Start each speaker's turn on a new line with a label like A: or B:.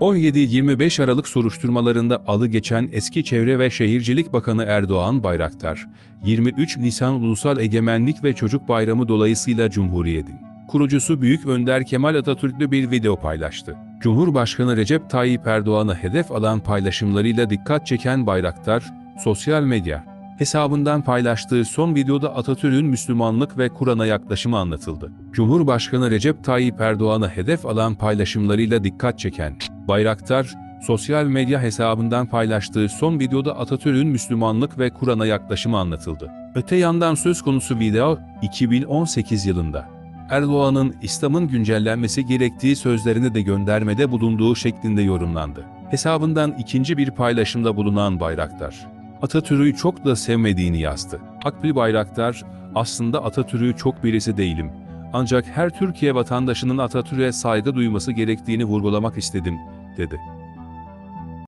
A: 17-25 Aralık soruşturmalarında alı geçen eski Çevre ve Şehircilik Bakanı Erdoğan Bayraktar, 23 Nisan Ulusal Egemenlik ve Çocuk Bayramı dolayısıyla Cumhuriyet'in kurucusu Büyük Önder Kemal Atatürk'lü bir video paylaştı. Cumhurbaşkanı Recep Tayyip Erdoğan'ı hedef alan paylaşımlarıyla dikkat çeken Bayraktar, sosyal medya hesabından paylaştığı son videoda Atatürk'ün Müslümanlık ve Kur'an'a yaklaşımı anlatıldı. Cumhurbaşkanı Recep Tayyip Erdoğan'ı hedef alan paylaşımlarıyla dikkat çeken Bayraktar, sosyal medya hesabından paylaştığı son videoda Atatürk'ün Müslümanlık ve Kur'an'a yaklaşımı anlatıldı. Öte yandan söz konusu video, 2018 yılında Erdoğan'ın İslam'ın güncellenmesi gerektiği sözlerini de göndermede bulunduğu şeklinde yorumlandı. Hesabından ikinci bir paylaşımda bulunan Bayraktar, Atatürk'ü çok da sevmediğini yazdı. Akbil Bayraktar, aslında Atatürk'ü çok birisi değilim. Ancak her Türkiye vatandaşının Atatürk'e saygı duyması gerektiğini vurgulamak istedim, dedi.